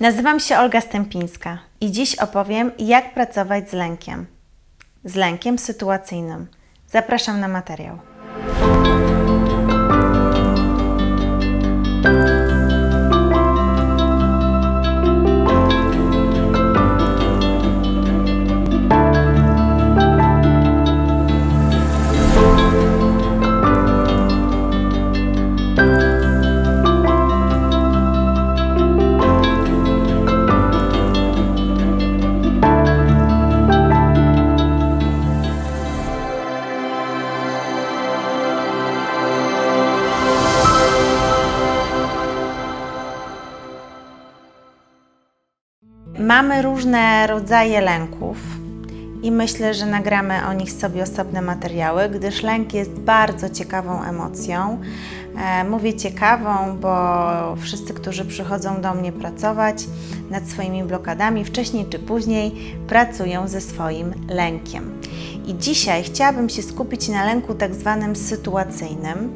Nazywam się Olga Stępińska i dziś opowiem, jak pracować z lękiem. Z lękiem sytuacyjnym. Zapraszam na materiał. Mamy różne rodzaje lęków i myślę, że nagramy o nich sobie osobne materiały, gdyż lęk jest bardzo ciekawą emocją. E, mówię ciekawą, bo wszyscy, którzy przychodzą do mnie pracować nad swoimi blokadami, wcześniej czy później pracują ze swoim lękiem. I dzisiaj chciałabym się skupić na lęku tak zwanym sytuacyjnym.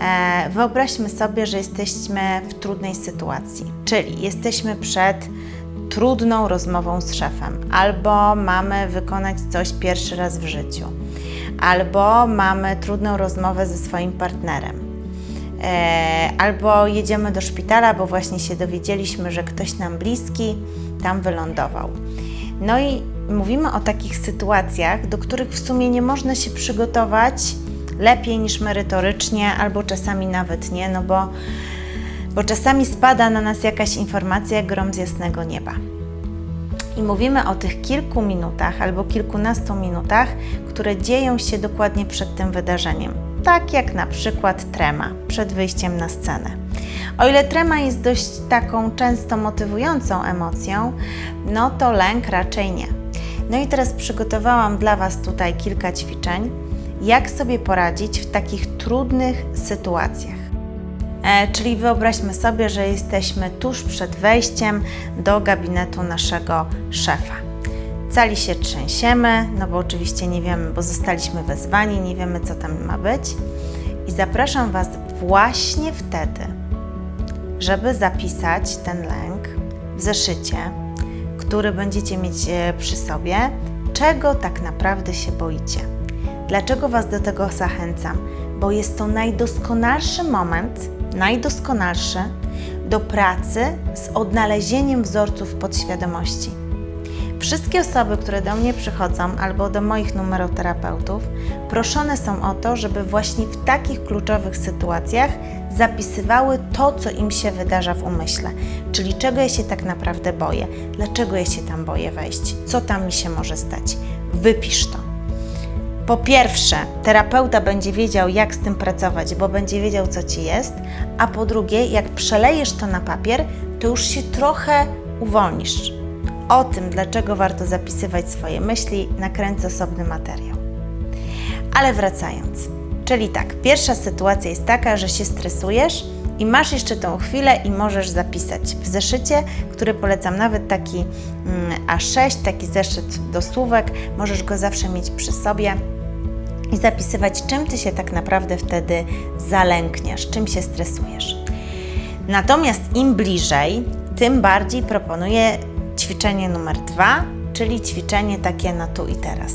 E, Wyobraźmy sobie, że jesteśmy w trudnej sytuacji, czyli jesteśmy przed trudną rozmową z szefem, albo mamy wykonać coś pierwszy raz w życiu, albo mamy trudną rozmowę ze swoim partnerem, e, albo jedziemy do szpitala, bo właśnie się dowiedzieliśmy, że ktoś nam bliski tam wylądował. No i mówimy o takich sytuacjach, do których w sumie nie można się przygotować lepiej niż merytorycznie, albo czasami nawet nie, no bo bo czasami spada na nas jakaś informacja jak grom z jasnego nieba. I mówimy o tych kilku minutach albo kilkunastu minutach, które dzieją się dokładnie przed tym wydarzeniem. Tak jak na przykład trema przed wyjściem na scenę. O ile trema jest dość taką często motywującą emocją, no to lęk raczej nie. No i teraz przygotowałam dla Was tutaj kilka ćwiczeń, jak sobie poradzić w takich trudnych sytuacjach. E, czyli wyobraźmy sobie, że jesteśmy tuż przed wejściem do gabinetu naszego szefa. Cali się trzęsiemy, no bo oczywiście nie wiemy, bo zostaliśmy wezwani, nie wiemy co tam ma być. I zapraszam Was właśnie wtedy, żeby zapisać ten lęk w zeszycie, który będziecie mieć e, przy sobie, czego tak naprawdę się boicie. Dlaczego Was do tego zachęcam? Bo jest to najdoskonalszy moment, najdoskonalszy do pracy z odnalezieniem wzorców podświadomości. Wszystkie osoby, które do mnie przychodzą albo do moich numeroterapeutów, proszone są o to, żeby właśnie w takich kluczowych sytuacjach zapisywały to, co im się wydarza w umyśle, czyli czego ja się tak naprawdę boję, dlaczego ja się tam boję wejść, co tam mi się może stać. Wypisz to. Po pierwsze, terapeuta będzie wiedział, jak z tym pracować, bo będzie wiedział, co ci jest, a po drugie, jak przelejesz to na papier, to już się trochę uwolnisz. O tym, dlaczego warto zapisywać swoje myśli, nakręcę osobny materiał. Ale wracając, czyli tak, pierwsza sytuacja jest taka, że się stresujesz i masz jeszcze tą chwilę i możesz zapisać w zeszycie, który polecam nawet taki mm, A6, taki zeszyt do słówek, możesz go zawsze mieć przy sobie i zapisywać, czym ty się tak naprawdę wtedy zalękniesz, czym się stresujesz. Natomiast im bliżej, tym bardziej proponuję ćwiczenie numer dwa, czyli ćwiczenie takie na tu i teraz.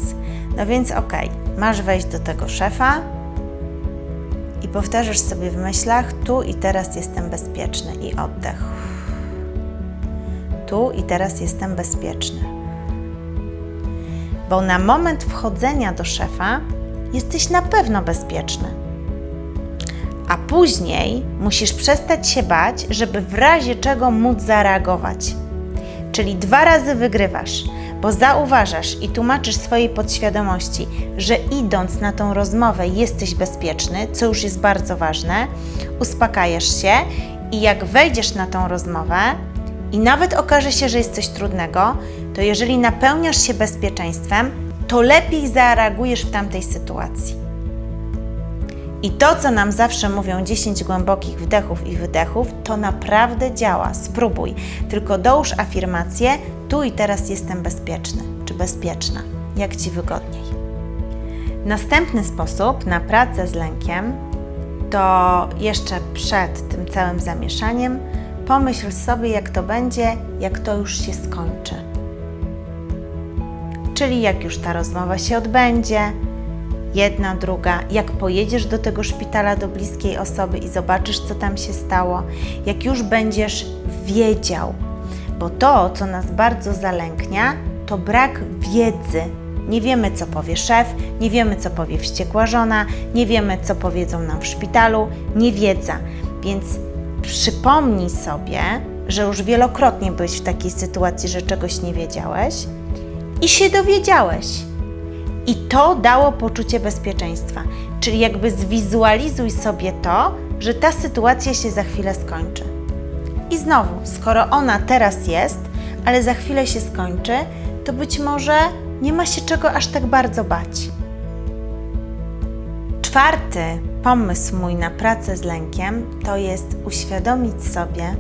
No więc ok, masz wejść do tego szefa i powtarzasz sobie w myślach, tu i teraz jestem bezpieczny i oddech. Tu i teraz jestem bezpieczny. Bo na moment wchodzenia do szefa jesteś na pewno bezpieczny. A później musisz przestać się bać, żeby w razie czego móc zareagować. Czyli dwa razy wygrywasz, bo zauważasz i tłumaczysz swojej podświadomości, że idąc na tą rozmowę jesteś bezpieczny, co już jest bardzo ważne, uspokajasz się i jak wejdziesz na tą rozmowę i nawet okaże się, że jest coś trudnego, to jeżeli napełniasz się bezpieczeństwem, to lepiej zareagujesz w tamtej sytuacji. I to, co nam zawsze mówią 10 głębokich wdechów i wydechów, to naprawdę działa. Spróbuj. Tylko dołóż afirmację: tu i teraz jestem bezpieczny czy bezpieczna, jak ci wygodniej. Następny sposób na pracę z lękiem to jeszcze przed tym całym zamieszaniem pomyśl sobie, jak to będzie, jak to już się skończy. Czyli jak już ta rozmowa się odbędzie, jedna, druga, jak pojedziesz do tego szpitala do bliskiej osoby i zobaczysz, co tam się stało, jak już będziesz wiedział, bo to, co nas bardzo zalęknia, to brak wiedzy. Nie wiemy, co powie szef, nie wiemy, co powie wściekła żona, nie wiemy, co powiedzą nam w szpitalu, niewiedza. Więc przypomnij sobie, że już wielokrotnie byłeś w takiej sytuacji, że czegoś nie wiedziałeś i się dowiedziałeś. I to dało poczucie bezpieczeństwa. Czyli jakby zwizualizuj sobie to, że ta sytuacja się za chwilę skończy. I znowu, skoro ona teraz jest, ale za chwilę się skończy, to być może nie ma się czego aż tak bardzo bać. Czwarty pomysł mój na pracę z lękiem to jest uświadomić sobie,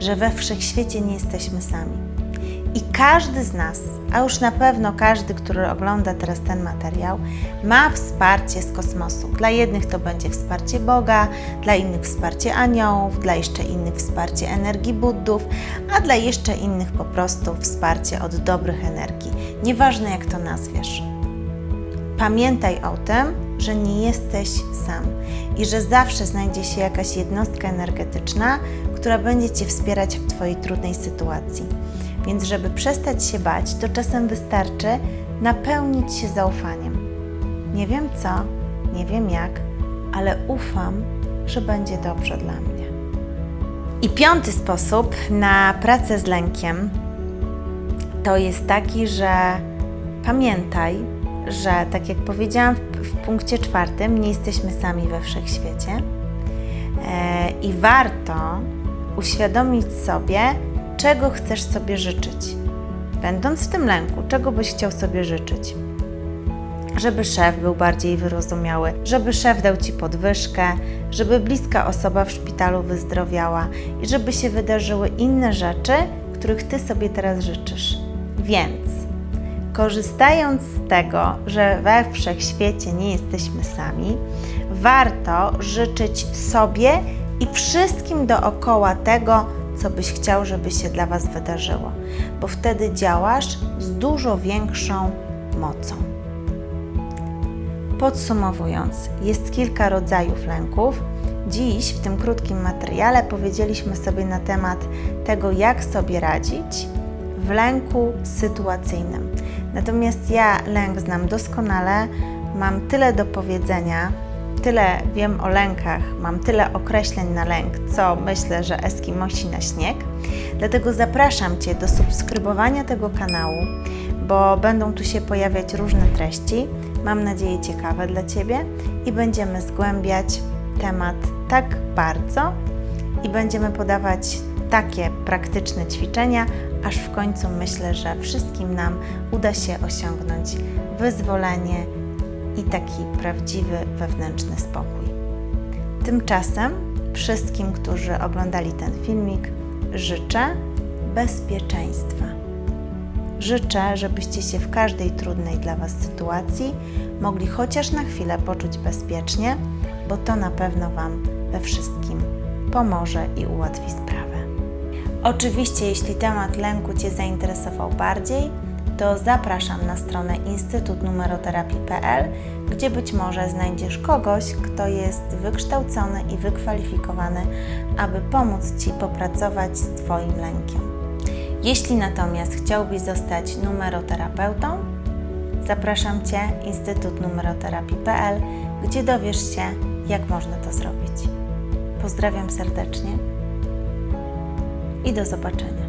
że we wszechświecie nie jesteśmy sami. I każdy z nas, a już na pewno każdy, który ogląda teraz ten materiał, ma wsparcie z kosmosu. Dla jednych to będzie wsparcie Boga, dla innych wsparcie aniołów, dla jeszcze innych wsparcie energii Buddów, a dla jeszcze innych po prostu wsparcie od dobrych energii. Nieważne jak to nazwiesz. Pamiętaj o tym, że nie jesteś sam i że zawsze znajdzie się jakaś jednostka energetyczna, która będzie Cię wspierać w Twojej trudnej sytuacji. Więc, żeby przestać się bać, to czasem wystarczy napełnić się zaufaniem. Nie wiem co, nie wiem jak, ale ufam, że będzie dobrze dla mnie. I piąty sposób na pracę z lękiem to jest taki, że pamiętaj, że tak jak powiedziałam w, w punkcie czwartym, nie jesteśmy sami we wszechświecie e, i warto uświadomić sobie, czego chcesz sobie życzyć. Będąc w tym lęku, czego byś chciał sobie życzyć? Żeby szef był bardziej wyrozumiały, żeby szef dał ci podwyżkę, żeby bliska osoba w szpitalu wyzdrowiała i żeby się wydarzyły inne rzeczy, których ty sobie teraz życzysz. Więc korzystając z tego, że we wszechświecie nie jesteśmy sami, warto życzyć sobie i wszystkim dookoła tego, co byś chciał, żeby się dla Was wydarzyło, bo wtedy działasz z dużo większą mocą. Podsumowując, jest kilka rodzajów lęków. Dziś w tym krótkim materiale powiedzieliśmy sobie na temat tego, jak sobie radzić w lęku sytuacyjnym. Natomiast ja lęk znam doskonale, mam tyle do powiedzenia, tyle wiem o lękach, mam tyle określeń na lęk, co myślę, że Eskimosi na śnieg. Dlatego zapraszam Cię do subskrybowania tego kanału, bo będą tu się pojawiać różne treści, mam nadzieję ciekawe dla Ciebie i będziemy zgłębiać temat tak bardzo i będziemy podawać takie praktyczne ćwiczenia, aż w końcu myślę, że wszystkim nam uda się osiągnąć wyzwolenie i taki prawdziwy wewnętrzny spokój. Tymczasem wszystkim, którzy oglądali ten filmik, życzę bezpieczeństwa. Życzę, żebyście się w każdej trudnej dla Was sytuacji mogli chociaż na chwilę poczuć bezpiecznie, bo to na pewno Wam we wszystkim pomoże i ułatwi sprawę. Oczywiście, jeśli temat lęku Cię zainteresował bardziej, to zapraszam na stronę instytutnumeroterapii.pl, gdzie być może znajdziesz kogoś, kto jest wykształcony i wykwalifikowany, aby pomóc Ci popracować z Twoim lękiem. Jeśli natomiast chciałbyś zostać numeroterapeutą, zapraszam Cię instytutnumeroterapii.pl, gdzie dowiesz się, jak można to zrobić. Pozdrawiam serdecznie i do zobaczenia.